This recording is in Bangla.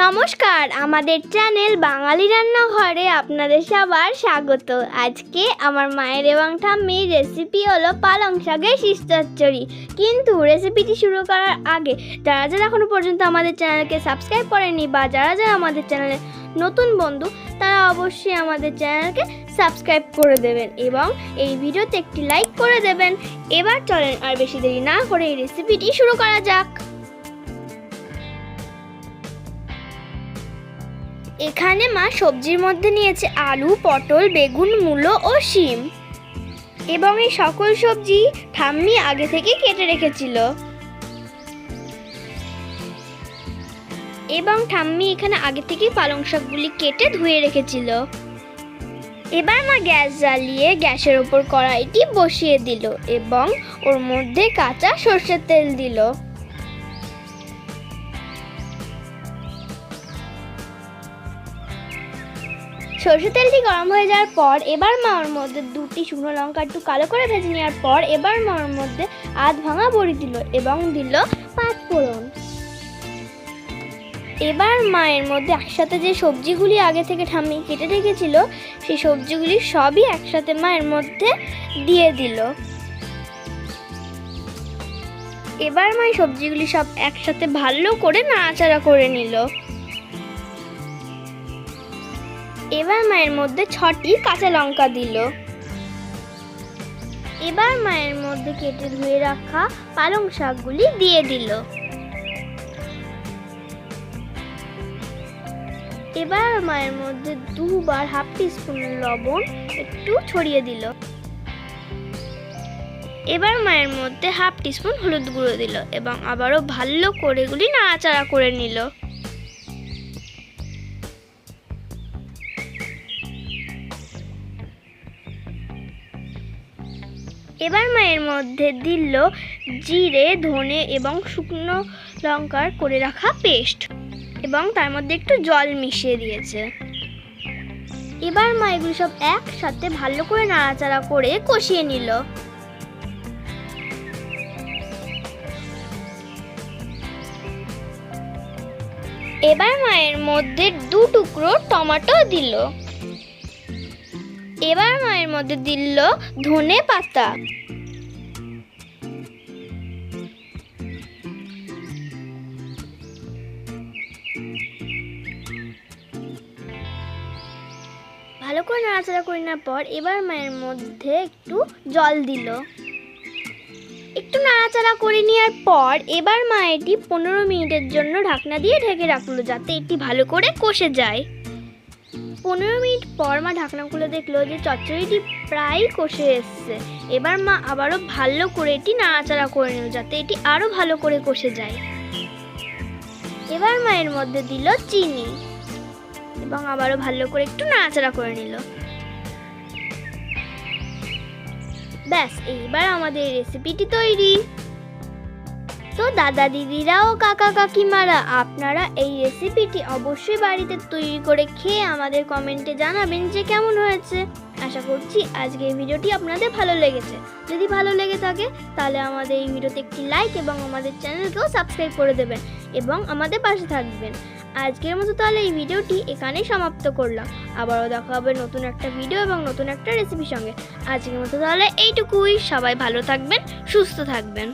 নমস্কার, আমাদের চ্যানেল বাঙালি রান্নাঘরে আপনাদের সবার স্বাগত। আজকে আমার মায়ের এবং ঠাম্মির রেসিপি হলো পালং শাকের শীষচচ্চড়ি কিন্তু রেসিপিটি শুরু করার আগে যারা যারা এখনও পর্যন্ত আমাদের চ্যানেলকে সাবস্ক্রাইব করেনি বা যারা যারা আমাদের চ্যানেলে নতুন বন্ধু, তারা অবশ্যই আমাদের চ্যানেলকে সাবস্ক্রাইব করে দেবেন এবং এই ভিডিওতে একটি লাইক করে দেবেন। এবার চলেন আর বেশি দেরি না করে এই রেসিপিটি শুরু করা যাক। এখানে মা সবজির মধ্যে নিয়েছে আলু, পটল, বেগুন, মূলো ও শিম। এবং এই সকল সবজি ঠাম্মি আগে থেকে কেটে রেখেছিল। এবং ঠাম্মি এখানে আগে থেকেই পালং শাকগুলি কেটে ধুয়ে রেখেছিল। এবার মা গ্যাস জ্বালিয়ে গ্যাসের ওপর কড়াইটি বসিয়ে দিল এবং ওর মধ্যে কাঁচা সর্ষের তেল দিল। সরষে তেলটি গরম হয়ে যাওয়ার পর এবার মা ওর মধ্যে দুটি শুকনো লঙ্কা একটু কালো করে ভেজে নেওয়ার পর এবার মা ওর মধ্যে আধ ভাঙা বড়ি দিল এবং দিল পাঁচ ফোড়ন। এবার মায়ের মধ্যে একসাথে যে সবজিগুলি আগে থেকে ঠাম্মি কেটে রেখেছিল, সেই সবজিগুলি সবই একসাথে মায়ের মধ্যে দিয়ে দিল। এবার মা এই সবজিগুলি সব একসাথে ভালো করে নাড়াচাড়া করে নিল। এবার মায়ের মধ্যে ছটি কাঁচা লঙ্কা দিল। এবার মায়ের মধ্যে কেটে ধুয়ে রাখা পালং শাকগুলি দিয়ে দিল। এবার মায়ের মধ্যে দুবার হাফ টিস্পুন লবণ একটু ছড়িয়ে দিল। এবার মায়ের মধ্যে হাফ টিস্পুন হলুদ গুঁড়ো দিল এবং আবারও ভালো করে এগুলি নাড়াচাড়া করে নিল। এবার মায়ের মধ্যে দিল জিরে, ধনে এবং শুকনো লঙ্কার করে রাখা পেস্ট এবং তার মধ্যে একটু জল মিশিয়ে দিয়েছে। এবার মা এগুলো সব একসাথে ভালো করে নাড়াচাড়া করে কষিয়ে নিল। এবার মায়ের মধ্যে দু টুকরো টমেটো দিল। এবার মায়ের মধ্যে দিল ধনে পাতা। ভালো করে নাড়াচাড়া করে নেওয়ার পর এবার মায়ের মধ্যে একটু জল দিল। একটু নাড়াচাড়া করে নেওয়ার পর এবার মা এটি পনেরো মিনিটের জন্য ঢাকনা দিয়ে ঢেকে রাখল যাতে এটি ভালো করে কষে যায়। পনেরো মিনিট পর মা ঢাকনা খুলে দেখল যে চচ্চড়িটি প্রায় কষে এসছে। এবার মা আবারও ভালো করে এটি নাড়াচাড়া করে নিল যাতে এটি আরও ভালো করে কষে যায়। এবার মায়ের মধ্যে দিল চিনি এবং আবারও ভালো করে একটু নাড়াচাড়া করে নিল। ব্যাস, এইবার আমাদের রেসিপিটি তৈরি। তো দাদা দিদিরা ও কাকা কাকিমারা, আপনারা এই রেসিপিটি অবশ্যই বাড়িতে তৈরি করে খেয়ে আমাদের কমেন্টে জানাবেন যে কেমন হয়েছে। আশা করছি আজকে এই ভিডিওটি আপনাদের ভালো লেগেছে। যদি ভালো লেগে থাকে, তাহলে আমাদের এই ভিডিওতে একটি লাইক এবং আমাদের চ্যানেলকেও সাবস্ক্রাইব করে দেবেন এবং আমাদের পাশে থাকবেন। আজকের মতো তাহলে এই ভিডিওটি এখানেই সমাপ্ত করলাম। আবারও দেখা হবে নতুন একটা ভিডিও এবং নতুন একটা রেসিপির সঙ্গে। আজকের মতো তাহলে এইটুকুই। সবাই ভালো থাকবেন, সুস্থ থাকবেন।